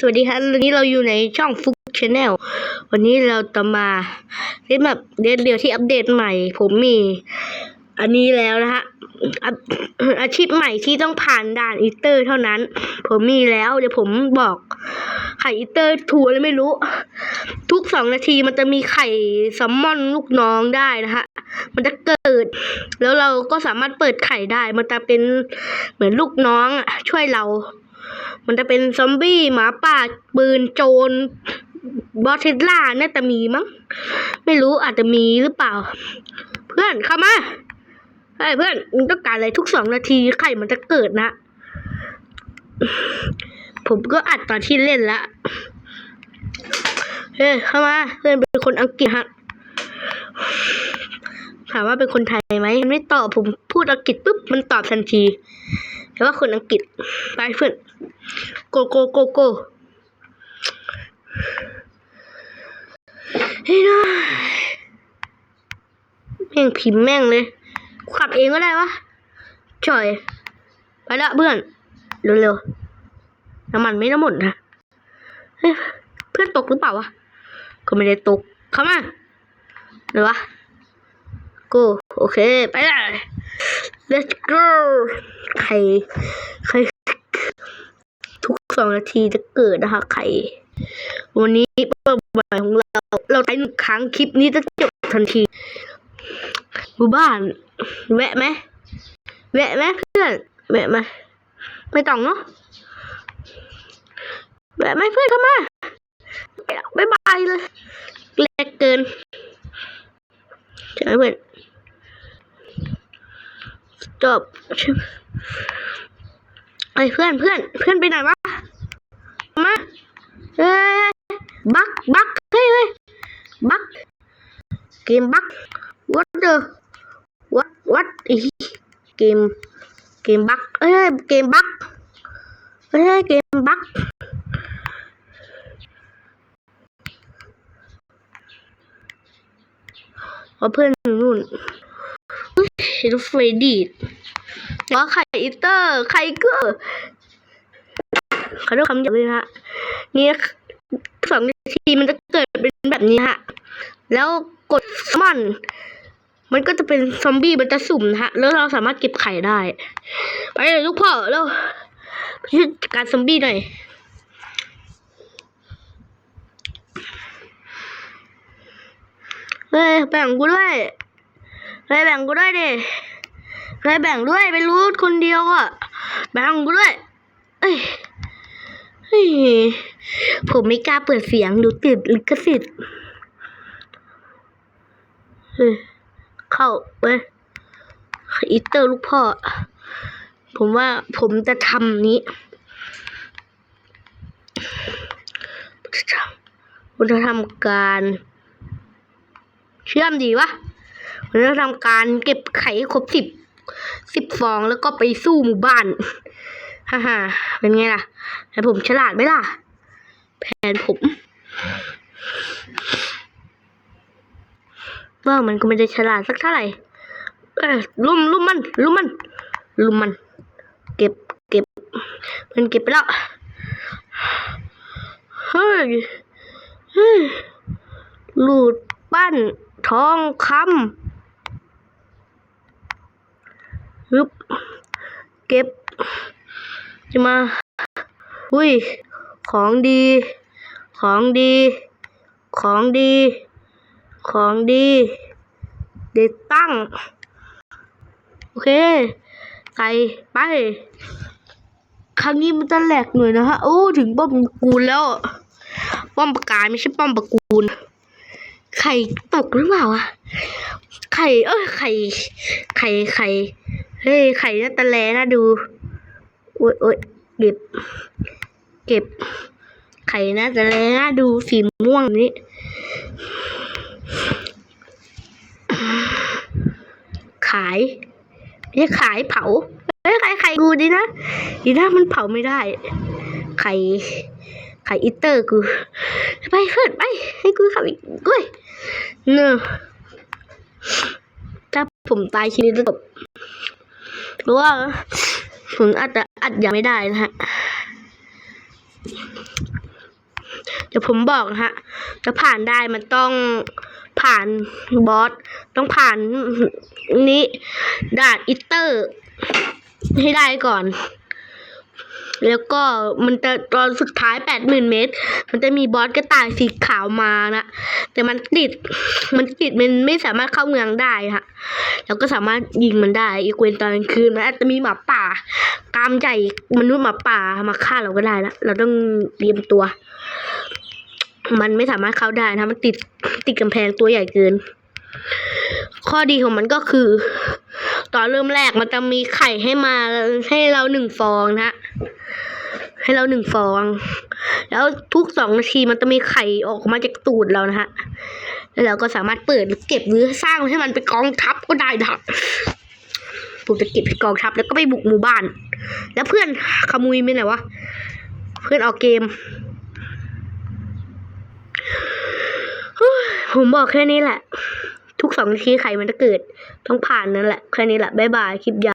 สวัสดีครับวันนี้เราอยู่ในช่องฟุกชาแนลวันนี้เราจะมาเล่นแบบเรียนเรียวที่อัปเดตใหม่ ผมมี อันนี้แล้วนะฮะอาชีพใหม่ที่ต้องผ่านด่านอีเตอร์เท่านั้น ผมมีแล้วเดี๋ยวผมบอกไข่อีเตอร์ถูอะไรไม่รู้ ทุกสองนาทีมันจะมีไข่ซัมมอนลูกน้องได้นะฮะมันจะเกิด แล้วเราก็สามารถเปิดไข่ได้ มันจะเป็นเหมือนลูกน้องช่วยเรา มันจะเป็นซอมบี้หมาป่าปืนโจรบอสเทสลาน่าจะมีมั้ง ไม่รู้อาจจะมีหรือเปล่า เพื่อนเข้ามาเฮ้ยเพื่อนมึงต้องการอะไรทุกสองนาทีไข่มันจะเกิดนะ ผมก็อัดตอนที่เล่นล้วเฮ้ยเข้ามาเพื่อนเป็นคนอังกฤษฮะถามว่าเป็นคนไทยไหมมันไม่ตอบผมพูดอังกฤษปุ๊บมันตอบทันที แต่ว่าคนอังกฤษไปเพื่อนโกโกโกโกเฮ้ยนะแม่งพิมพ์แม่งเลยขับเองก็ได้วะจ่อย ไปละเพื่อน เร็วๆ น้ำมันไม่น้ำหมดนะเพื่อนตกหรือเปล่าวะ ก็ไม่ได้ตก เข้ามาเดี๋ยวะ go โอเค ไปลย let's go ไข่ไข่ทุกสองนาทีจะเกิดนะคะไข่ วันนี้เป้าหมายของเรา เราใช้หนึ่งครั้งคลิปนี้จะจบทันทีหมู่บ้าน แวะไหมแวะไหมเพื่อน แวะไหมไม่ต้องเนาะแวะไหมเพื่อนเข้ามาบ๊ายบายเลยแรกเกินใช่ไหมเพื่อน จบไอ้เพื่อนเพื่อนเพื่อนไปไหนวะมาเอ้ยบักบักเฮ้ยเบักเกมบัก what the what what เกมเกมบักเอ้ยเกมบักเอ้ยเกมบักเอาเพื่อนนู่นเฮ้ยดูเฟรดดี้ ว่าไข่อีเตอร์ไข่เกอร์ขอโทษคำหยาบเลยนะฮะนี่สองนาทีมันจะเกิดเป็นแบบนี้ฮะ แล้วกดมันมันก็จะเป็นซอมบี้มันจะสุ่มนะฮะ แล้วเราสามารถเก็บไข่ได้ ไปเลยลูกพ่อแล้วไปช่วยจัดการซอมบี้หน่อยเฮ้ยแบ่งกูด้วยเฮ้ยแบ่งกูด้วยดิ เฮ้ยแบ่งด้วยไปรู้คนเดียวอะแบ่งกูด้วยเอ้ยเฮ้ยผมไม่กล้าเปิดเสียงดูติดลิขสิทธิ์เฮ้ยเข้าไปอีเตอร์ลูกพ่อ ผมว่าผมจะทำนี้ผมจะทำผมจะทำการ เชื่อมดีวะผมจะทำการเก็บไข่ครบสิบ สิบฟองแล้วก็ไปสู้หมู่บ้านฮ่าฮ่าเป็นไงล่ะแต่ผมฉลาดไหมล่ะ แผนผมว่ามันก็ไม่ได้ฉลาดสักเท่าไหร่เออลุมลุ่มมันลุ่มมันลุ่มมัน เก็บเก็บมันเก็บไปแล้วเฮ้ยเฮ้ยหลุดปั้นทองคำ ฮึบเก็บ จะมา อุ้ย ของดี ของดี ของดี ของดี เด็ดตั้ง โอเค ใส่ไป ครั้งนี้มันจะแหลกหน่อยนะฮะ โอ้ ถึงป้อมปกูลแล้ว ป้อมปากกายไม่ใช่ป้อมปะกูล ไข่ตกหรือเปล่าอะไข่ เอ้ย ไข่ ไข่ ไข่ เฮ้ย ไข่น่าตะแลน่าดู โอ๊ยโอ๊ยเก็บ เก็บ ไข่น่าจะแลน่าดูสีม่วงนี้ ขายไม่ขายเผาเฮ้ยไข่ไข่กูดีนะ ดีนะมันเผาไม่ได้ ไข่ไข่อิตเตอร์กู ไปเพื่อนไป ให้กูขับอีกด้วยเนอะถ้าผมตายชีวิตจะจบ หรือว่าผมอาจจะอัดยังไม่ได้นะฮะเดี๋ยวผมบอกนะฮะจะผ่านได้มันต้องผ่านบอสต้องผ่านนี้ด่านอิตเตอร์ ให้ได้ก่อน แล้วก็มันจะตอนสุดท้ายแปดหมื่นเมตร มันจะมีบอสกระต่ายสีขาวมานะ แต่มันติด มันติดมันไม่สามารถเข้าเมืองได้ฮะแล้วก็สามารถยิงมันได้ อีกเวนตอนกลางคืนมันอาจจะมีหมาป่ากามใหญ่มนุษย์หมาป่ามาฆ่าเราก็ได้นะเราต้องเตรียมตัว มันไม่สามารถเข้าได้นะ มันติดติดกำแพงตัวใหญ่เกิน ข้อดีของมันก็คือ ตอนเริ่มแรกมันจะมีไข่ให้มาให้เราหนึ่งฟองนะฮะให้เราหนึ่งฟอง แล้วทุกสองนาทีมันจะมีไข่ออกมาจากตูดเรานะฮะ แล้วเราก็สามารถเปิดหรือเก็บหรือสร้างให้มันเป็นกองทัพก็ได้นะผมจะเก็บเป็นกองทัพแล้วก็ไปบุกหมู่บ้าน แล้วเพื่อนขโมยไปไหนวะ เพื่อนออกเกม ผมบอกแค่นี้แหละ ทุกสองนาทีไข่มันจะเกิด ต้องผ่านนั่นแหละ แค่นี้แหละ บ๊ายบาย คลิปยาว